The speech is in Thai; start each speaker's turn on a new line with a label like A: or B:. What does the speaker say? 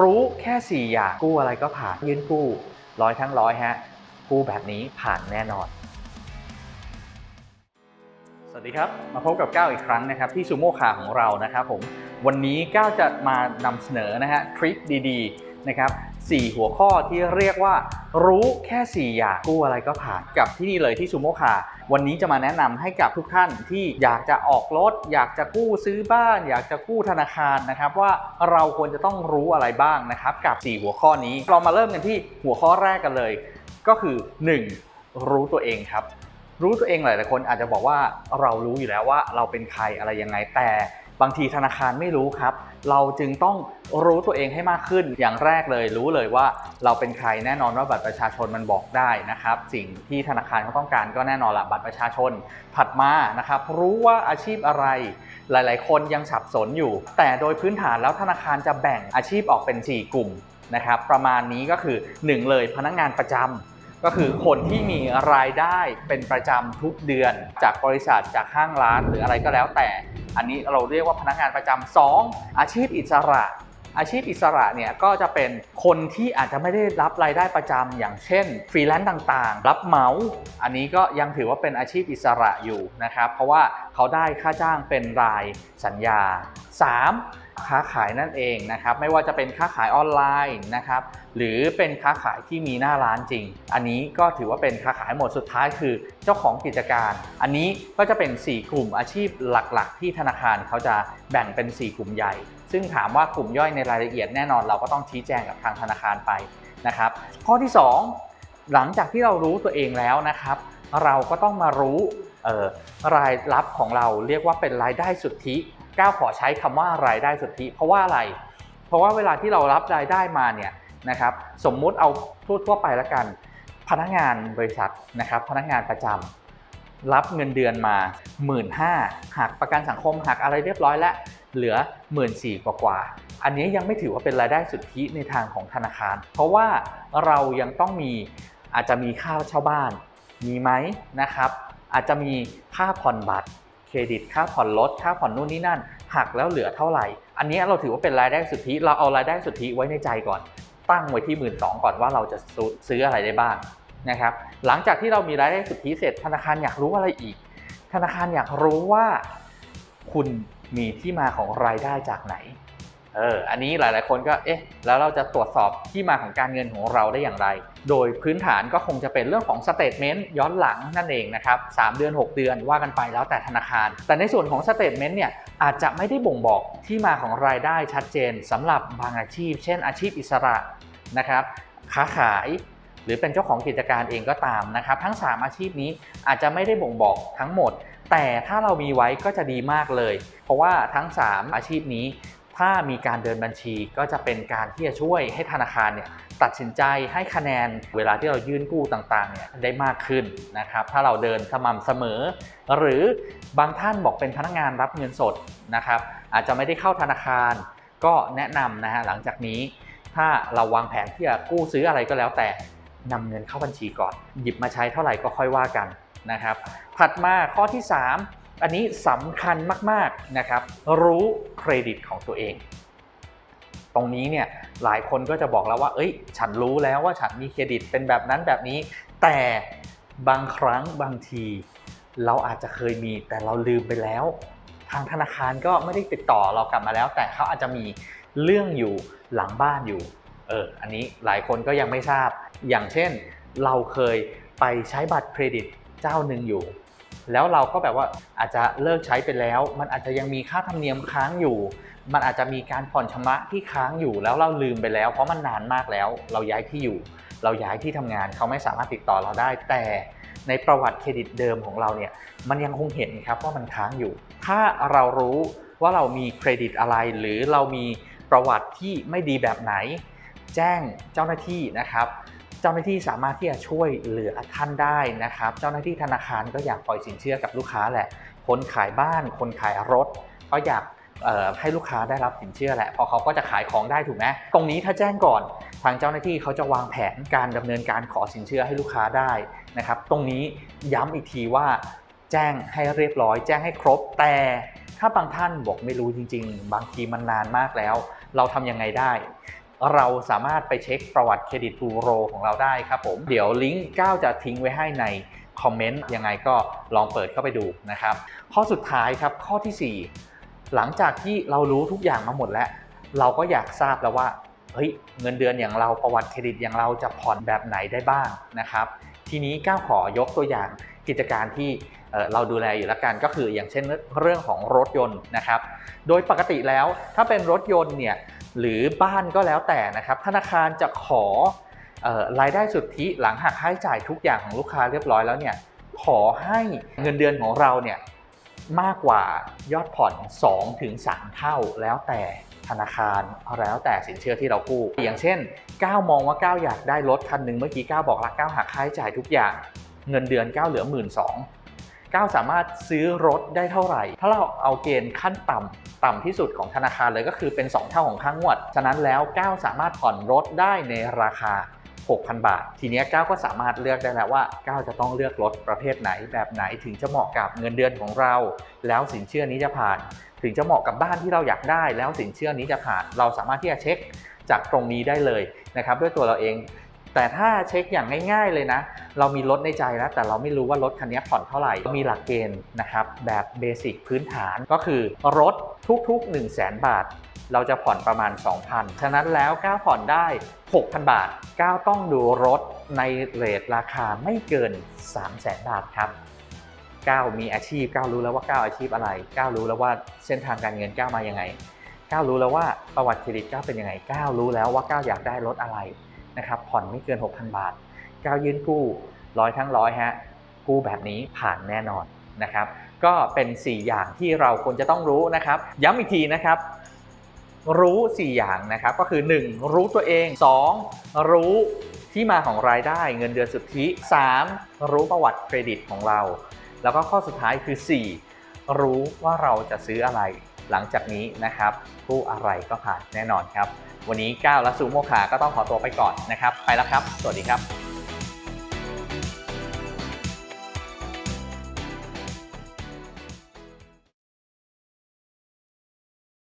A: รู้แค่ 4 อย่างกู้อะไรก็ผ่านยื่นกู้ร้อยทั้งร้อยฮะกู้แบบนี้ผ่านแน่นอน สวัสดีครับ มาพบกับก้าวอีกครั้งนะครับ ที่ซูโม่คาของเรานะครับผมวันนี้ก้าวจะมานำเสนอนะฮะทริคดีๆนะครับ 4 หัวข้อที่เรียกว่า รู้แค่ 4 อย่างกู้อะไรก็ผ่านกับที่นี่เลยที่ซูโม่คาวันนี้จะมาแนะนำให้กับทุกท่านที่อยากจะออกรถ อยากจะกู้ซื้อบ้าน อยากจะกู้ธนาคารนะครับว่าเราควรจะต้องรู้อะไรบ้างนะครับกับ 4 หัวข้อนี้ เรามาเริ่มกันที่หัวข้อแรกกันเลย ก็คือ 1. รู้ตัวเองครับ รู้ตัวเองหลายๆคนอาจจะบอกว่าเรารู้อยู่แล้วว่าเราเป็นใครอะไรยังไงแต่ บางทีธนาคารไม่รู้ครับ เราจึงต้องรู้ตัวเองให้มากขึ้น อย่างแรกเลยรู้เลยว่าเราเป็นใครแน่นอนว่าบัตรประชาชนมันบอกได้นะครับ สิ่งที่ธนาคารเขาต้องการก็แน่นอนละบัตรประชาชน ถัดมานะครับ รู้ว่าอาชีพอะไรหลาย ๆ คนยังสับสนอยู่ แต่โดยพื้นฐานแล้วธนาคารจะแบ่งอาชีพออกเป็น 4 กลุ่มนะครับ ประมาณนี้ก็คือ 1 เลยพนักงานประจำ ก็คือคนที่มีรายได้เป็นประจำทุกเดือน จากบริษัทจากห้างร้านหรืออะไรก็แล้วแต่ อันนี้เราเรียกว่าพนักงานประจำสองอาชีพอิสระ อาชีพอิสระเนี่ยก็จะเป็นคนที่อาจจะไม่ได้รับรายได้ประจำอย่างเช่นฟรีแลนซ์ต่างๆ รับเหมาอันนี้ก็ยังถือว่าเป็นอาชีพอิสระอยู่นะครับ เพราะว่าเขาได้ค่าจ้างเป็นรายสัญญา 3. ค้าขายนั่นเองนะครับไม่ว่าจะเป็นค้าขายออนไลน์นะครับหรือเป็นค้าขายที่มีหน้าร้านจริง อันนี้ก็ถือว่าเป็นค้าขายหมดสุดท้ายคือเจ้าของกิจการ อันนี้ก็จะเป็น 4 กลุ่มอาชีพหลักๆ ที่ธนาคารเขาจะแบ่งเป็น 4 กลุ่มใหญ่ ซึ่งถามว่ากลุ่มย่อยในรายละเอียดแน่นอนเราก็ต้องชี้แจงกับทางธนาคารไปนะครับ ข้อที่ 2 หลังจากที่เรารู้ตัวเองแล้วนะครับ เราก็ต้องมารู้รายรับของเราเรียกว่าเป็นรายได้สุทธิก้าวขอใช้คำว่ารายได้สุทธิ เพราะว่าอะไร เพราะว่าเวลาที่เรารับรายได้มาเนี่ยนะครับสมมุติเอาทั่วๆไปแล้วกัน พนักงานบริษัทนะครับ พนักงานประจำรับเงินเดือนมา 1 5ื่นหักประกันสังคมหักอะไรเรียบร้อยแล้ว เหลือ 1 4ื่นกว่ากว่า อันนี้ยังไม่ถือว่าเป็นรายได้สุทธิในทางของธนาคาร เพราะว่าเรายังต้องมีอาจจะมีค่าเช่าบ้าน มีไหมนะครับ อาจจะมีค่าผ่อนบัตรเครดิต ค่าผ่อนรถ ค่าผ่อนนู่นนี่นั่น หักแล้วเหลือเท่าไหร่ อันนี้เราถือว่าเป็นรายได้สุทธิ เราเอารายได้สุทธิไว้ในใจก่อน ตั้งไว้ที่1 2ื่นสองก่อนว่าเราจะซื้ออะไรได้บ้างนะครับ หลังจากที่เรามีรายได้สุทธิเสร็จ ธนาคารอยากรู้อะไรอีก ธนาคารอยากรู้ว่าคุณ มีที่มาของรายได้จากไหน เออ อันนี้หลายๆ คนก็ เอ๊ะ แล้วเราจะตรวจสอบที่มาของการเงินของเราได้อย่างไร โดยพื้นฐานก็คงจะเป็นเรื่องของสเตทเมนต์ย้อนหลังนั่นเองนะครับ3เดือน 6 เดือนว่ากันไปแล้วแต่ธนาคาร แต่ในส่วนของสเตทเมนต์เนี่ยอาจจะไม่ได้บ่งบอกที่มาของรายได้ชัดเจนสำหรับบางอาชีพ เช่น อาชีพอิสระนะครับค้าขายหรือเป็นเจ้าของกิจการเองก็ตามนะครับ ทั้ง 3 อาชีพนี้อาจจะไม่ได้บ่งบอกทั้งหมด แต่ถ้าเรามีไว้ก็จะดีมากเลย เพราะว่าทั้ง 3 อาชีพนี้ ถ้ามีการเดินบัญชีก็จะเป็นการที่จะช่วยให้ธนาคารเนี่ยตัดสินใจให้คะแนนเวลาที่เรายื่นกู้ต่างๆเนี่ยได้มากขึ้นนะครับถ้าเราเดินสม่ำเสมอ หรือบางท่านบอกเป็นพนักงานรับเงินสดนะครับอาจจะไม่ได้เข้าธนาคาร ก็แนะนำนะฮะหลังจากนี้ ถ้าเราวางแผนที่จะกู้ซื้ออะไรก็แล้วแต่นำเงินเข้าบัญชีก่อน หยิบมาใช้เท่าไหร่ก็ค่อยว่ากัน นะครับถัดมาข้อที่ 3 อันนี้สำคัญมากๆนะครับรู้เครดิตของตัวเอง ตรงนี้เนี่ยหลายคนก็จะบอกแล้วว่า เอ้ย ฉันรู้แล้วว่าฉันมีเครดิตเป็นแบบนั้นแบบนี้ แต่บางครั้งบางที เราอาจจะเคยมีแต่เราลืมไปแล้ว ทางธนาคารก็ไม่ได้ติดต่อเรากลับมาแล้ว แต่เขาอาจจะมีเรื่องอยู่หลังบ้านอยู่เอออันนี้หลายคนก็ยังไม่ทราบ อย่างเช่น เราเคยไปใช้บัตรเครดิต เจ้าหนึ่งอยู่ แล้วเราก็แบบว่าอาจจะเลิกใช้ไปแล้ว มันอาจจะยังมีค่าธรรมเนียมค้างอยู่ มันอาจจะมีการผ่อนชำระที่ค้างอยู่ แล้วเราลืมไปแล้ว เพราะมันนานมากแล้ว เราย้ายที่อยู่ เราย้ายที่ทำงานเขาไม่สามารถติดต่อเราได้ แต่ในประวัติเครดิตเดิมของเราเนี่ยมันยังคงเห็นครับว่ามันค้างอยู่ ถ้าเรารู้ว่าเรามีเครดิตอะไร หรือเรามีประวัติที่ไม่ดีแบบไหน แจ้งเจ้าหน้าที่นะครับ เจ้าหน้าที่สามารถที่จะช่วยเหลือท่านได้นะครับ เจ้าหน้าที่ธนาคารก็อยากปล่อยสินเชื่อกับลูกค้าแหละ คนขายบ้าน คนขายรถก็อยากให้ลูกค้าได้รับสินเชื่อแหละเพราะเขาก็จะขายของได้ถูกไหมตรงนี้ถ้าแจ้งก่อน ทางเจ้าหน้าที่เขาจะวางแผนการดำเนินการขอสินเชื่อให้ลูกค้าได้นะครับ ตรงนี้ย้ำอีกทีว่า แจ้งให้เรียบร้อย แจ้งให้ครบแต่ถ้าบางท่านบอกไม่รู้จริง ๆ บางทีมันนานมากแล้ว เราทำยังไงได้ เราสามารถไปเช็คประวัติเครดิตบูโรของเราได้ครับผม เดี๋ยวลิงก์ก้าวจะทิ้งไว้ให้ในคอมเมนต์ยังไงก็ลองเปิดเข้าไปดูนะครับ ข้อสุดท้ายครับข้อทีสี่ 4 หลังจากที่เรารู้ทุกอย่างมาหมดแล้ว เราก็อยากทราบแล้วว่าเฮ้ยเงินเดือนอย่างเราประวัติเครดิตอย่างเราจะผ่อนแบบไหนได้บ้างนะครับ ทีนี้ก้าวขอยกตัวอย่างกิจการที่เอ่อเราดูแลอยู่ละกันก็คืออย่างเช่นเรื่องของรถยนต์นะครับ โดยปกติแล้วถ้าเป็นรถยนต์เนี่ย หรือบ้านก็แล้วแต่นะครับ ธนาคารจะขออรายได้สุทธิหลังหักค่าใช้จ่ายทุกอย่างของลูกค้าเรียบร้อยแล้วเนี่ยขอให้เงินเดือนของเราเนี่ยมากกว่ายอดผ่อน2-3เท่าแล้วแต่ธนาคารแล้วแต่สินเชื่อที่เรากู้ อย่างเช่นก้าวมองว่าก้าวอยากได้รถคันหนึ่งเมื่อกี้ก้าวบอกละก้าวหักค่าใช้จ่ายทุกอย่าง เงินเดือนก้าวเหลือ 1 2ื่น ก้าวสามารถซื้อรถได้เท่าไหร่ ถ้าเราเอาเกณฑ์ขั้นต่ำต่ำที่สุดของธนาคารเลยก็คือเป็น 2 เท่าของค่างวด ฉะนั้นแล้วก้าวสามารถผ่อนรถได้ในราคา 6,000 บาท ทีนี้ก้าวก็สามารถเลือกได้แล้วว่าก้าวจะต้องเลือกรถประเภทไหนแบบไหนถึงจะเหมาะกับเงินเดือนของเรา แล้วสินเชื่อนี้จะผ่าน ถึงจะเหมาะกับบ้านที่เราอยากได้ แล้วสินเชื่อนี้จะผ่าน เราสามารถที่จะเช็คจากตรงนี้ได้เลยนะครับด้วยตัวเราเอง แต่ถ้าเช็คอย่างง่าย ๆ เลยนะ เรามีรถในใจแล้วแต่เราไม่รู้ว่ารถคันนี้ผ่อนเท่าไหร่ มีหลักเกณฑ์นะครับแบบเบสิกพื้นฐานก็คือรถทุกๆ 1 0 0 0 0แบาท เราจะผ่อนประมาณ 2,000 ฉะนั้นแล้วก้าวผ่อนได้ 6,000 บาทก้าวต้องดูรถในเรทราคาไม่เกิน 300,000บาทครับก้าวมีอาชีพก้าวรู้แล้วว่าก้าวอาชีพอะไรก้าวรู้แล้วว่าเส้นทางการเงินก้าวมายังไงก้าวรู้แล้วว่าประวัติเครดิตก้าวเป็นยังไงก้าวรู้แล้วว่าก้าวอยากได้รถอะไร นะครับผ่อนไม่เกิน 6,000 บาทก้าวยื่นกู้ร้อยทั้งร้อยฮะกู้แบบนี้ผ่านแน่นอนนะครับก็เป็น 4 อย่างที่เราควรจะต้องรู้นะครับ ย้ำอีกทีนะครับ รู้ 4 อย่างนะครับก็คือ 1. รู้ตัวเอง 2. รู้ที่มาของรายได้เงินเดือนสุทธิ 3. รู้ประวัติเครดิตของเรา แล้วก็ข้อสุดท้ายคือ 4. รู้ว่าเราจะซื้ออะไรหลังจากนี้นะครับกู้อะไรก็ผ่านแน่นอนครับ วันนี้ก้าวและซูโมคาก็ต้องขอตัวไปก่อนนะครับ ไปแล้วครับ สวัสดีครับ